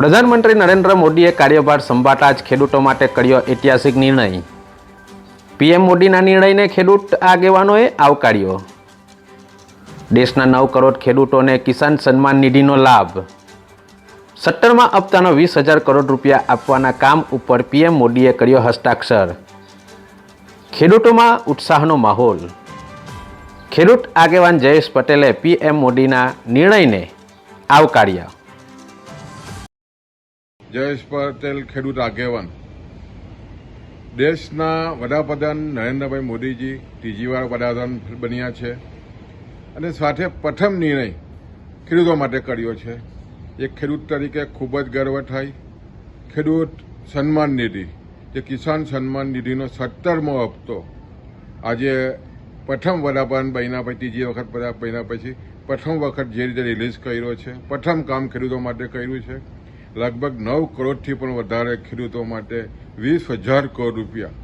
પ્રધાનમંત્રી નરેન્દ્ર મોદીએ કાર્યભાર સંભાળતા જ ખેડૂતો માટે કર્યો ઐતિહાસિક નિર્ણય. પીએમ મોદીના નિર્ણયને ખેડૂત આગેવાનોએ આવકાર્યો. દેશના નવ કરોડ ખેડૂતોને કિસાન સન્માન નિધિનો લાભ. સત્તરમાં હપ્તાનો વીસ હજાર કરોડ રૂપિયા આપવાના કામ ઉપર પીએમ મોદીએ કર્યો હસ્તાક્ષર. ખેડૂતોમાં ઉત્સાહનો માહોલ. ખેડૂત આગેવાન જયેશ પટેલે પીએમ મોદીના નિર્ણયને આવકાર્યા. જયેશ પટેલ ખેડૂત આગેવાન. દેશના વડાપ્રધાન નરેન્દ્રભાઈ મોદીજી ત્રીજીવાર વડાપ્રધાન બન્યા છે અને સાથે પ્રથમ નિર્ણય ખેડૂતો માટે કર્યો છે. એક ખેડૂત તરીકે ખૂબ જ ગર્વ થાય. ખેડૂત સન્માન નિધિ, જે કિસાન સન્માન નિધિનો સત્તરમો હપ્તો. આજે પ્રથમ વડાપ્રધાન બન્યા પછી, ત્રીજી વખત બન્યા પછી, પ્રથમ વખત જે રીતે રિલીઝ કર્યો છે, પ્રથમ કામ ખેડૂતો માટે કર્યું છે. લગભગ નવ કરોડથી પણ વધારે ખેડૂતો માટે વીસ હજાર કરોડ રૂપિયા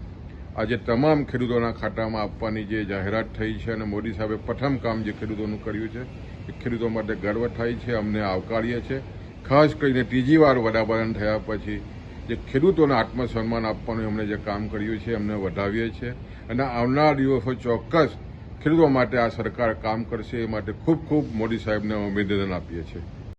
આજે તમામ ખેડૂતોના ખાતામાં આપવાની જે જાહેરાત થઈ છે અને મોદી સાહેબે પ્રથમ કામ જે ખેડૂતોનું કર્યું છે, એ ખેડૂતો માટે ગર્વ થાય છે, અમને આવકારીએ છીએ ખાસ કરીને ત્રીજી વાર વડાપ્રધાન થયા પછી જે ખેડૂતોને આત્મસન્માન આપવાનું એમણે જે કામ કર્યું છે, એમને વધાવીએ છીએ. અને આવનાર દિવસો ચોક્કસ ખેડૂતો માટે આ સરકાર કામ કરશે, એ માટે ખૂબ ખૂબ મોદી સાહેબને અભિનંદન આપીએ છીએ.